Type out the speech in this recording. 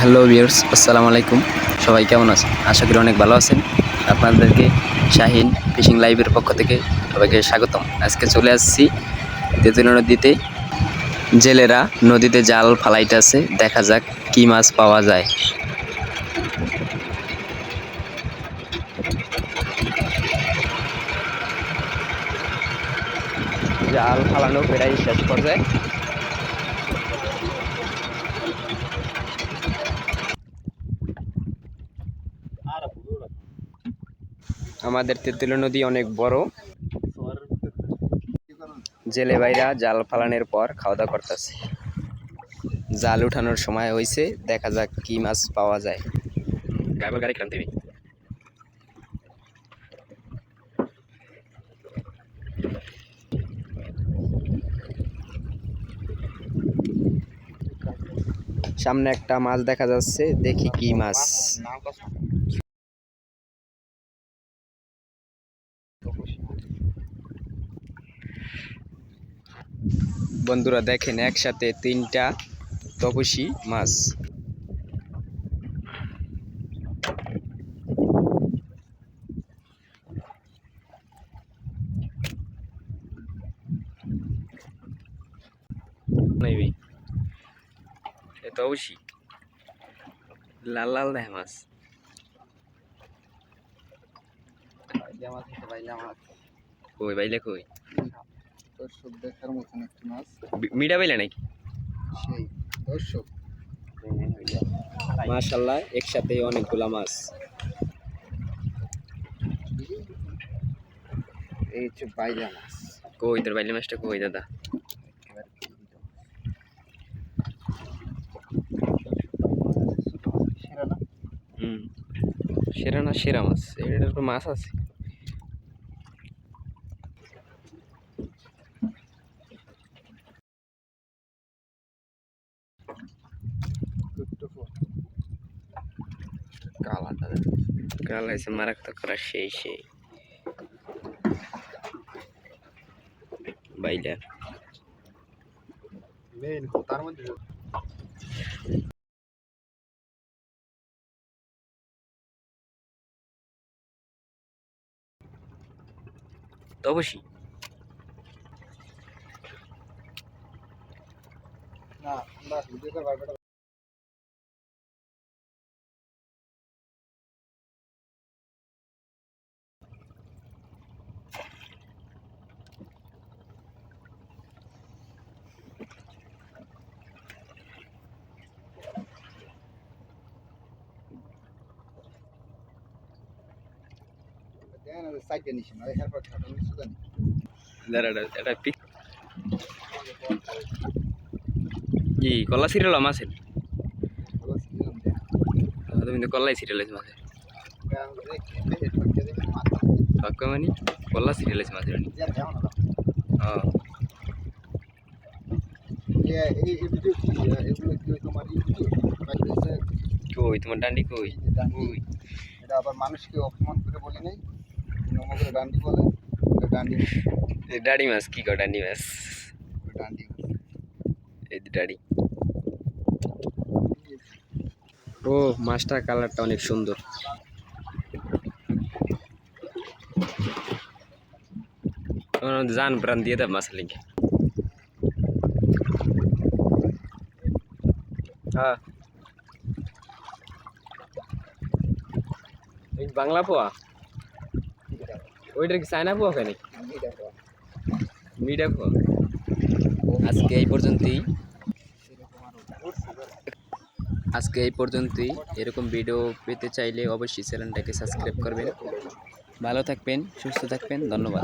Hello viewers, আসসালামু আলাইকুম। সবাই কেমন আছেন? আশা করি অনেক ভালো আছেন। আপনাদেরকে শাহিন ফিশিং লাইভের পক্ষ থেকে সবাইকে স্বাগতম। আজকে চলে আসছি তেঁতুলিয়া নদীতে। জেলেরা নদীতে জাল ফালাইতেছে দেখা যাক কি মাছ পাওয়া যায়। জাল ফালানো প্রায় শেষ পর্যায়ে। আমাদের তেঁতুলিয়া নদী অনেক বড়। জেলে ভাইরা জাল ফালানোর পর খাওয়া দাওয়া করতেছে। জাল উঠানোর সময় হয়েছে দেখা যাক কি মাছ পাওয়া যায়। সামনে একটা মাছ দেখা যাচ্ছে দেখি কি মাছ। বন্ধুরা দেখেন একসাথে তিনটা তপসি মাছ। তপসি লাল লাল দেয় মাছ। কই বাইলে কই? দর্শক দেখার মতন একটি মাছ। মিডা বাইলে নাকি? সেই দর্শক মাশাল্লাহ একসাথে অনেকগুলা মাছ। এই হচ্ছে বাইলা মাছ। কই তোর বাইলে মাছটা কই দাদা? সেরা না? সেরা মাছ? এটার মাছ আছে। কালাটা কাল আছে মারাত্মক করা সেই সেই। বাইলা মেন তার মধ্যে অবশ্যই। না সাইডে নিছি না এরপর খাটো নিছি। জানি দাঁড়া এটা পিক কি কলা সিরিয়াল সিজন তুমি তো কল্লাই সিরিয়াল আছে মাছের গান দেখে দেখে ঠকে দেবেন মাথা। পাক্কা মানে? কল্লা সিরিয়াল আছে মাছের না হ্যাঁ কই তোমার ডান্ডি কই? কই? এটা আবার মানুষকে অপমান করে বলে নেই? ডান্ডি বলে ডান্ডি ডাডি মাছ কি ডান্ডি মাছ? ডান্ডি এই ডাডি। ও মাছটার কালারটা অনেক সুন্দর। জান প্রাণ দিয়ে দেব মাছ লিঙ্কে হ্যাঁ। এই বাংলা পোয়া? ওইটা কি চায়না পোয়া নাকি মিড আপ আজকে এই পর্যন্তই। আজকে এই পর্যন্তই। এরকম ভিডিও পেতে চাইলে অবশ্যই চ্যানেলটাকে সাবস্ক্রাইব করবেন। ভালো থাকবেন সুস্থ থাকবেন। ধন্যবাদ।